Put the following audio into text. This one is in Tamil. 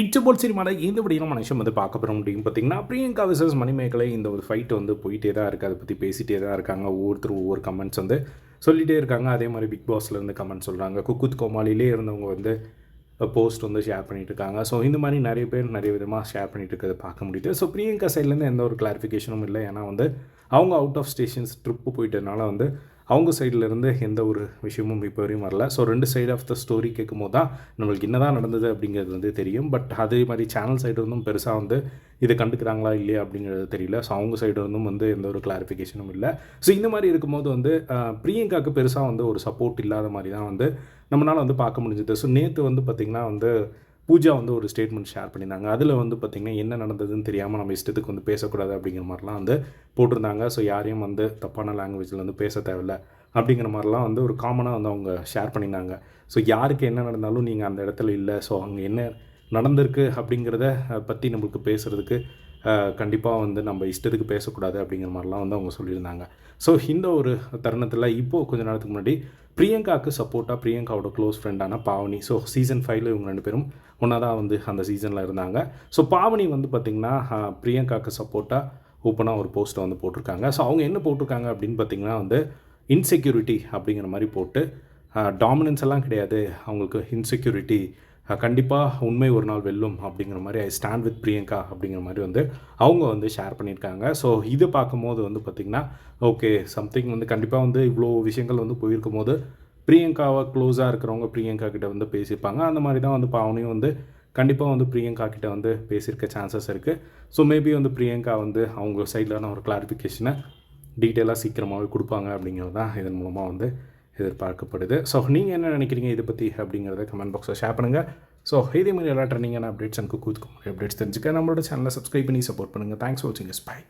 இட்ஸ் சினிமாவில் இந்த படியான மனுஷன் வந்து பார்க்க போகிற முடியும் பார்த்தீங்கன்னா பிரியங்கா விசஸ் மணிமேகலை இந்த ஒரு ஃபைட் வந்து போயிட்டே தான் இருக்குது அதை பற்றி பேசிகிட்டே தான் இருக்காங்க. ஒவ்வொருத்தரும் ஒவ்வொரு கமெண்ட்ஸ் வந்து சொல்லிகிட்டே இருக்காங்க. அதே மாதிரி பிக் பாஸ்லேருந்து கமெண்ட் சொல்கிறாங்க குக்குத் கோமாளிலே இருந்தவங்க வந்து போஸ்ட் வந்து ஷேர் பண்ணிட்டு இருக்காங்க. ஸோ இந்த மாதிரி நிறைய பேர் நிறைய விதமாக ஷேர் பண்ணிட்டு இருக்கிறத பார்க்க முடியுது. ஸோ பிரியங்கா சைட்லேருந்து எந்த ஒரு கிளாரிஃபிகேஷனும் இல்லை. ஏன்னா வந்து அவங்க அவுட் ஆஃப் ஸ்டேஷன்ஸ் ட்ரிப்பு போயிட்டதுனால வந்து அவங்க சைடில் இருந்து எந்த ஒரு விஷயமும் இப்போ வரையும் வரல. ஸோ ரெண்டு சைடு ஆஃப் த ஸ்டோரி கேட்கும்போது தான் நம்மளுக்கு என்ன தான் நடந்தது அப்படிங்கிறது வந்து தெரியும். பட் அதே மாதிரி சேனல் சைடு இருந்தும் பெருசாக வந்து இதை கண்டுக்கிறாங்களா இல்லையா அப்படிங்கிறது தெரியல. ஸோ அவங்க சைடு இருந்தும் வந்து எந்த ஒரு கிளாரிஃபிகேஷனும் இல்லை. ஸோ இந்த மாதிரி இருக்கும்போது வந்து பிரியங்காவுக்கு பெருசாக வந்து ஒரு சப்போர்ட் இல்லாத மாதிரி தான் வந்து நம்மளால் வந்து பார்க்க முடிஞ்சது. ஸோ நேற்று வந்து பார்த்திங்கன்னா வந்து பூஜா வந்து ஒரு ஸ்டேட்மெண்ட் ஷேர் பண்ணியிருந்தாங்க. அதில் வந்து பார்த்திங்கன்னா என்ன நடந்ததுன்னு தெரியாமல் நம்ம இஷ்டத்துக்கு வந்து பேசக்கூடாது அப்படிங்கிற மாதிரிலாம் வந்து போட்டிருந்தாங்க. ஸோ யாரையும் வந்து தப்பான லாங்குவேஜில் வந்து பேச தேவையில்ல அப்படிங்கிற மாதிரிலாம் வந்து ஒரு காமனாக வந்து அவங்க ஷேர் பண்ணியிருந்தாங்க. ஸோ யாருக்கு என்ன நடந்தாலும் நீங்கள் அந்த இடத்துல இல்லை. ஸோ அங்கே என்ன நடந்திருக்கு அப்படிங்கிறத பற்றி நம்மளுக்கு பேசுகிறதுக்கு கண்டிப்பாக வந்து நம்ம இஷ்டத்துக்கு பேசக்கூடாது அப்படிங்கிற மாதிரிலாம் வந்து அவங்க சொல்லியிருந்தாங்க. ஸோ இந்த ஒரு தருணத்தில் இப்போது கொஞ்ச நேரத்துக்கு முன்னாடி பிரியங்காவுக்கு சப்போர்ட்டாக பிரியங்காவோட க்ளோஸ் ஃப்ரெண்டான பாவனி. ஸோ சீசன் ஃபைவ்ல இவங்க ரெண்டு பேரும் ஒன்றா தான் வந்து அந்த சீசனில் இருந்தாங்க. ஸோ பாவனி வந்து பார்த்திங்கன்னா பிரியங்காவுக்கு சப்போர்ட்டாக ஓப்பனாக ஒரு போஸ்ட்டை வந்து போட்டிருக்காங்க. ஸோ அவங்க என்ன போட்டிருக்காங்க அப்படின்னு பார்த்திங்கன்னா வந்து இன்செக்யூரிட்டி அப்படிங்கிற மாதிரி போட்டு டாமினன்ஸ் எல்லாம் கிடையாது. அவங்களுக்கு இன்செக்யூரிட்டி கண்டிப்பாக உண்மை ஒரு நாள் வெல்லும் அப்படிங்கிற மாதிரி ஐ ஸ்டாண்ட் வித் பிரியங்கா அப்படிங்கிற மாதிரி வந்து அவங்க வந்து ஷேர் பண்ணியிருக்காங்க. ஸோ இது பார்க்கும்போது வந்து பார்த்திங்கன்னா ஓகே சம்திங் வந்து கண்டிப்பாக வந்து இவ்வளோ விஷயங்கள் வந்து போயிருக்கும் போது பிரியங்காவை க்ளோஸாக இருக்கிறவங்க பிரியங்கா கிட்ட வந்து பேசியிருப்பாங்க. அந்த மாதிரி தான் வந்து பாவனையும் வந்து கண்டிப்பாக வந்து பிரியங்கா கிட்ட வந்து பேசியிருக்க சான்சஸ் இருக்குது ஸோ மேபி வந்து பிரியங்கா வந்து அவங்க சைடில் ஒரு கிளாரிஃபிகேஷனை டீட்டெயிலாக சீக்கிரமாகவே கொடுப்பாங்க அப்படிங்கிறது தான் இதன் மூலமாக வந்து எதிர்பார்க்கப்படுது. ஸோ நீங்கள் என்ன நினைக்கிறீங்க இதை பற்றி அப்படிங்கிறத கமெண்ட் பாக்ஸில் ஷேர் பண்ணுங்கள் ஸோ இதே மாதிரி எல்லா ட்ரெண்டிங்கான அப்டேட்ஸ் எனக்கு குக்கூத் அப்டேட்ஸ் தெரிஞ்சுக்க நம்மளோட சேனலை சப்ஸ்கிரைப் பண்ணி சப்போர்ட் பண்ணுங்கள் தேங்க்ஸ் ஃபார் வாட்சிங் இஸ் பை